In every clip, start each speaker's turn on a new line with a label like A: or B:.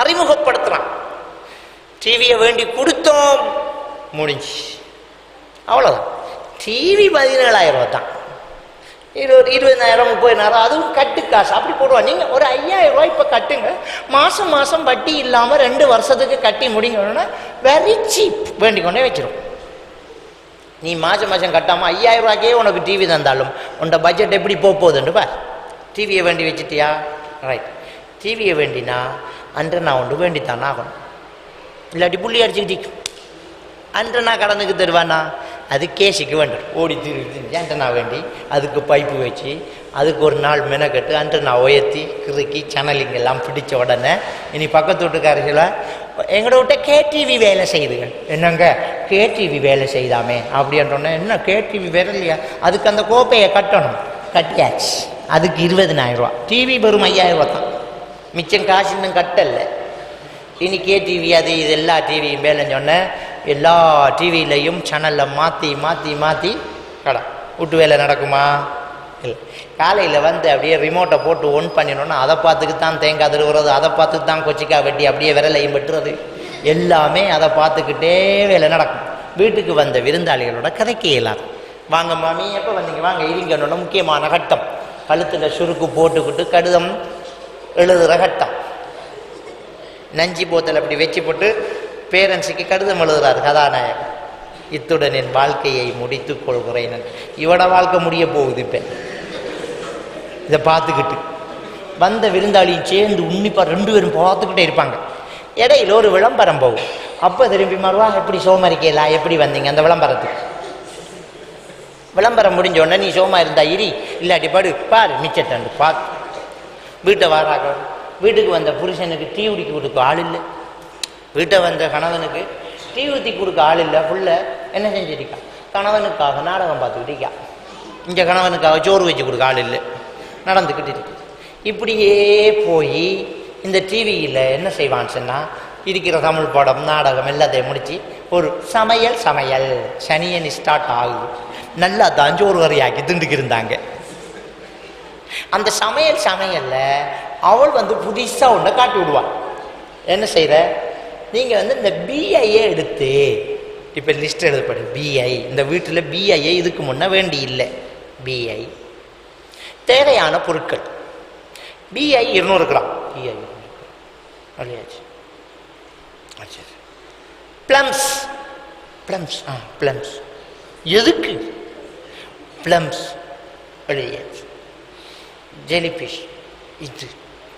A: அறிமுகப்படுத்துறான். டிவியை வேண்டி கொடுத்தோம். முடிஞ்சு. அவ்வளோதான் டிவி பதினேழாயிரம் ரூபா தான் இருபது இருபதாயிரம் முப்பதாயிரம் அதுவும் கட்டு காசு. அப்படி போடுவா நீங்கள் ஒரு ஐயாயிரம் ரூபாய் இப்போ கட்டுங்க. மாதம் மாதம் வட்டி இல்லாமல் ரெண்டு வருஷத்துக்கு கட்டி முடிங்கணும்னா வெரி சீப் வேண்டிக் கொண்டே வச்சிடும் நீ மாதம் மாதம் கட்டாமல் ஐயாயிரம் ரூபாய்க்கே உனக்கு டிவி தந்தாலும் உன்னோட பட்ஜெட் எப்படி போக போகுதுன்னு பார். டிவியை வேண்டி வச்சிட்டியா? ரைட் டிவியை வேண்டினா அன்று நான் ஒன்று வேண்டித்தான் ஆகணும். இல்லாட்டி புள்ளி அடிச்சுக்கிட்டு அன்று நான் கடந்துக்கு தருவானா? அது கேசிக்கு வேண்டும் ஓடி திரு ஏன்ட்ட வேண்டி அதுக்கு பைப்பு வச்சு அதுக்கு ஒரு நாள் மெனக்கட்டு அன்று நான் உயர்த்தி கிறுக்கி சேனலிங் எல்லாம் பிடிச்ச உடனே இனி பக்கத்து வீட்டுக்காரர்கள எங்களோட விட்ட கேடிவி வேலை செய்யுதுங்க என்னங்க? கேடிவி வேலை செய்தாமே. அப்படின்றோன்னே என்ன கேடிவி வேலை இல்லையா? அதுக்கு அந்த கோப்பையை கட்டணும். கட்டியாச்சு. அதுக்கு இருபதினாயிரம் ரூபா. டிவி வெறும் ஐயாயிரம் ரூபா தான். மிச்சம் காசு இன்னும் கட்டலை. இனி கே டிவி அது இது எல்லா டிவியும் மேலே சொன்னேன் எல்லா டிவிலையும் சேனலில் மாற்றி மாற்றி மாற்றி கடை வீட்டு வேலை நடக்குமா? இல்லை. காலையில் வந்து அப்படியே ரிமோட்டை போட்டு ஒன் பண்ணினோன்னா அதை பார்த்துக்கு தான் தேங்காய் திருவுறது அதை பார்த்து தான் கொச்சிக்காய் வெட்டி அப்படியே விரலையும் வெட்டுறது. எல்லாமே அதை பார்த்துக்கிட்டே வேலை நடக்கும். வீட்டுக்கு வந்த விருந்தாளிகளோட கதைக்கு இயலாது. வாங்க மாமி எப்போ வந்தீங்க? வாங்க இருங்கன்னோட முக்கியமான கட்டம். கழுத்தில் சுருக்கு போட்டுக்கிட்டு கடிதம் எழுதுகிற கட்டம். நஞ்சி போத்தல் அப்படி வச்சு போட்டு பேரண்ட்ஸுக்கு கடிதம் எழுதுறாரு கதாநாயகன். இத்துடன் என் வாழ்க்கையை முடித்துக் கொள்கிறேன். இவட வாழ்க்கை முடிய போகுது இப்போ. இதை பார்த்துக்கிட்டு. வந்த விருந்தாளியும் சேர்ந்து உன்னிப்பாக ரெண்டு பேரும் பார்த்துக்கிட்டே இருப்பாங்க. இடையில ஒரு விளம்பரம் போகும். அப்போ திரும்பி மறுவா எப்படி சோமரிக்கலா எப்படி வந்தீங்க அந்த விளம்பரத்துக்கு? விளம்பரம் முடிஞ்ச உடனே நீ சோமா இருந்தா இரி இல்லாட்டி படு பாரு மிச்சத்தண்டு பார்த்து. வீட்டை வாராக வீட்டுக்கு வந்த புருஷனுக்கு டீ குடிக்க கொடுக்க ஆள் இல்லை. வீட்டை வந்த கணவனுக்கு டீ ஊற்றி கொடுக்க ஆள் இல்லை. புள்ள என்ன செஞ்சிருக்கான் கணவனுக்காக நாடகம் பார்த்துக்கிட்டு இருக்கா. இங்கே கணவனுக்காக சோறு வச்சு கொடுக்க ஆள் இல்லை. நடந்துக்கிட்டு இருக்கு. இப்படியே போய் இந்த டிவியில் என்ன செய்வான்னு சொன்னால் இருக்கிற தமிழ் படம் நாடகம் எல்லாத்தையும் முடித்து ஒரு சமையல் சமையல். சனியன் ஸ்டார்ட் ஆகுது. நல்லா தான் சோறு வரையாக்கி திண்டுக்கு இருந்தாங்க. அந்த சமையல் சமையலில் அவள் வந்து புதுசாக ஒன்றை காட்டி விடுவாள் என்ன செய்கிற நீங்கள் வந்து இந்த பிஐயை எடுத்து இப்போ லிஸ்ட் எழுதப்படு பிஐ இந்த வீட்டில் பிஐஏ இதுக்கு முன்னே வேண்டி இல்லை. பிஐ தேவையான பொருட்கள். பிஐ இருநூறு கிராம். பிஐ அப்படியாச்சு. சரி. ப்ளம்ஸ் ப்ளம்ஸ் ஆ ப்ளம்ஸ் எதுக்கு? ப்ளம்ஸ் அப்படியே. ஜெலிஃபிஷ் இது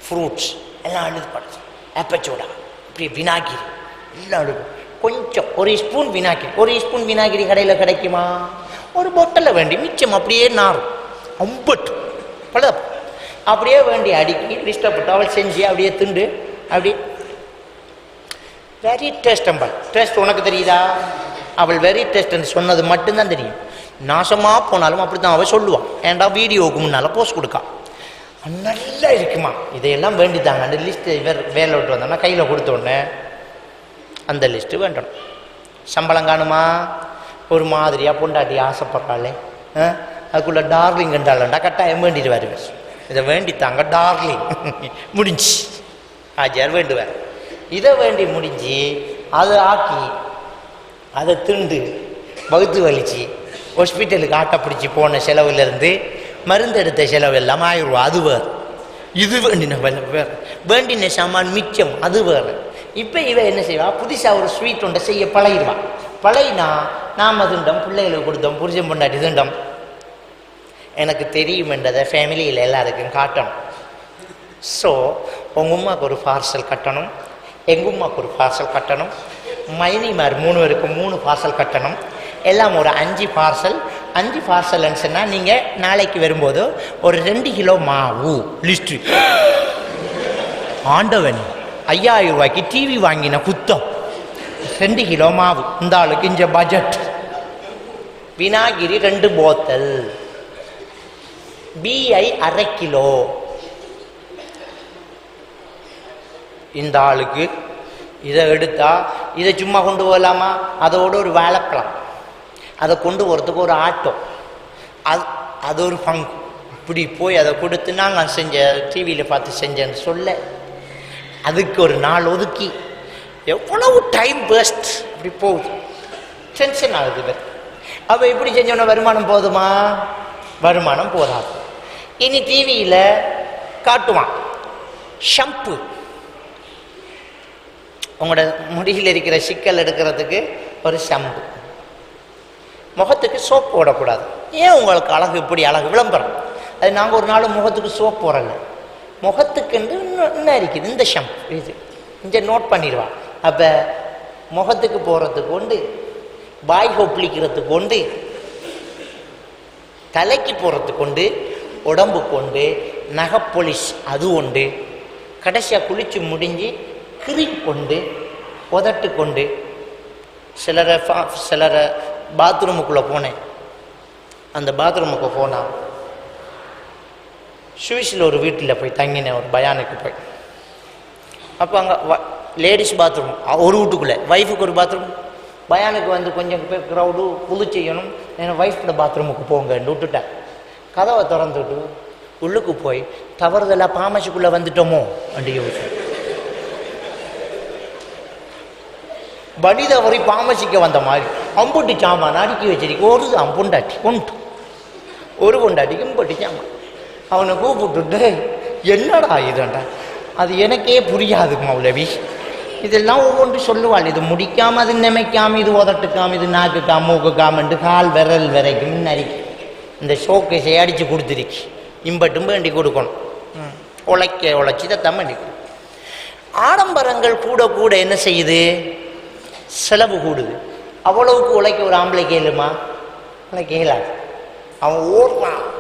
A: ஃப்ரூட்ஸ் எல்லாம் அழுது படுத்து ஆப்பச்சோடா இப்படி வினாகிரி எல்லாம் அழுது. கொஞ்சம் ஒரு ஸ்பூன் வினாகிரி ஒரு ஸ்பூன் வினாகிரி கடையில் கிடைக்குமா? ஒரு பொட்டலில் வேண்டி மிச்சம் அப்படியே நாரும். அம்பட்டு பல. அப்படியே வேண்டி அடிக்கி இஷ்டப்பட்டு அவள் செஞ்சு அப்படியே திண்டு அப்படி வெரி டேஸ்ட் அம்பல் டேஸ்ட் உனக்கு தெரியுதா? அவள் வெரி டேஸ்ட்னு சொன்னது மட்டும்தான் தெரியும். நாசமாக போனாலும் அப்படி தான் அவள் சொல்லுவான் ஏன்டா வீடியோவுக்கு முன்னால் போஸ்ட் கொடுக்கா. நல்லா இருக்குமா? இதையெல்லாம் வேண்டித்தாங்க அந்த லிஸ்ட்டு இவர் வேலை விட்டு வந்தோம்னா கையில் கொடுத்தோடனே அந்த லிஸ்ட்டு வேண்டணும். சம்பளம் காணுமா? ஒரு மாதிரியாக பொண்டாட்டி ஆசைப்படுறாளே ஆ? டார்லிங் என்றாலண்டா கட்டாயம் வேண்டிட்டு வருவேன். இதை வேண்டித்தாங்க டார்லிங் முடிஞ்சு. ஆஜியார் வேண்டுவார். இதை வேண்டி முடிஞ்சு அதை ஆக்கி அதை திண்டு வகுத்து வலிச்சு ஹாஸ்பிட்டலுக்கு ஆட்டை பிடிச்சி போன செலவுலேருந்து மருந்தெடுத்த செலவெல்லாம் ஆயிரம் ரூபா அது வேறு. இது வேண்டின வேறு. வேண்டின சாமான் மிச்சம். அது வேறு. இப்போ இவன் என்ன செய்வான் புதுசாக ஒரு ஸ்வீட் ஒன்றை செய்ய பழகிடுவா. பழகினா நாம் திண்டம் பிள்ளைகளுக்கு கொடுத்தோம் புரிஜம் பொண்டாட்டி திண்டம். எனக்கு தெரியுமென்றதை ஃபேமிலியில் எல்லாருக்கும் காட்டணும். ஸோ உங்கள் உமாவுக்கு ஒரு பார்சல் கட்டணும். எங்கள் உமாவுக்கு ஒரு பார்சல் கட்டணும். மைனிமார் மூணு பேருக்கு மூணு பார்சல் கட்டணும். எல்லாம் ஒரு அஞ்சு பார்சல் அஞ்சு பார்சல்னு சொன்னால் நீங்கள் நாளைக்கு வரும்போது ஒரு ரெண்டு கிலோ மாவு லிஸ்ட்டு ஆண்டவன் ஐயாயிரம் ரூபாய்க்கு டிவி வாங்கின குத்தம். ரெண்டு கிலோ மாவு. இந்த ஆளுக்கு இந்த பட்ஜெட் வினாகிரி ரெண்டு போத்தல் பிஐ அரை கிலோ. இந்த ஆளுக்கு இதை எடுத்தா இதை சும்மா கொண்டு போகலாமா? அதோட ஒரு வாழைப்பழம் அதை கொண்டு போகிறதுக்கு ஒரு ஆட்டோ. அது அது ஒரு பங்கு. இப்படி போய் அதை கொடுத்து நாங்கள் செஞ்ச டிவியில் பார்த்து செஞ்சேன்னு சொல்ல. அதுக்கு ஒரு நாள் ஒதுக்கி. எவ்வளவு டைம் வேஸ்ட் இப்படி போகுது. டென்ஷன் ஆகுது அப்போ இப்படி செஞ்சோன்னா வருமானம் போதுமா? வருமானம் போதாது. இனி டிவியில் காட்டுவான். ஷம்பு உங்களோட முடியில் இருக்கிற சிக்கல் எடுக்கிறதுக்கு ஒரு ஷம்பு முகத்துக்கு சோப் போடக்கூடாது. ஏன் உங்களுக்கு அழகு இப்படி அழகு? விளம்பரம். அது நாங்கள் ஒரு நாள் முகத்துக்கு சோப் போடல. முகத்துக்குண்டு இன்னும் இன்னும் இருக்குது. இந்த ஷம்பு இது. இங்கே நோட் பண்ணிடுவான் அப்போ முகத்துக்கு போகிறதுக்கு உண்டு. பாய் கொப்பளிக்கிறதுக்கு உண்டு. தலைக்கு போகிறதுக்கு உண்டு. உடம்பு கொண்டு நகைப்பொலிஷ் அது உண்டு. கடைசியாக குளித்து முடிஞ்சு கிரி கொண்டு உதட்டு கொண்டு சிலரை ஃபா- சிலரை பாத்ரூமுக்குள்ளே போனேன். அந்த பாத்ரூமுக்கு போனால் சுவிஸில் ஒரு வீட்டில் போய் தங்கினேன் ஒரு பயானுக்கு போய். அப்போ அங்கே வ லேடிஸ் பாத்ரூம் ஒரு வீட்டுக்குள்ளே. ஒய்ஃபுக்கு ஒரு பாத்ரூம் பயானுக்கு வந்து கொஞ்சம் பேர் க்ரௌடு புது செய்யணும். நான் ஒய்ஃபோட பாத்ரூமுக்கு போங்கன்னு விட்டுட்டேன். கதவை திறந்துட்டு உள்ளுக்கு போய் தவறுதலாக பாமசிக்குள்ளே வந்துட்டோமோ? அப்படி யோசிச்சு படி தவறி பாமசிக்க வந்த மாதிரி. அம்புட்டி சாமான் அடுக்கி வச்சிருக்கு ஒரு அம்புண்டாட்டி கொண்டு ஒரு பொண்டாட்டிக்கு இம்புட்டி சாமான் அவனை கூப்பிட்டுட்டு என்னடா இதுண்டா அது எனக்கே புரியாது மௌலவி இதெல்லாம் ஒவ்வொன்று சொல்லுவாள் இது முடிக்காம அது நிமைக்காம இது உதட்டுக்காம இது நாக்குக்காம மூக்குக்காமன்ட்டு கால் விரல் வரைக்கும் நரிக்கு இந்த ஷோக்கேஸை அடித்து கொடுத்துருக்கு இம்பட்டும் வேண்டி கொடுக்கணும் ம். உழைக்க உழைச்சி தான் வேண்டி ஆடம்பரங்கள் கூட கூட என்ன செய்யுது செலவு கூடுது அவ்வளவுக்கு உழைக்க ஒரு ஆம்பளை கேளுமா? உழைக்க இயலாது அவன் ஓடுறான்.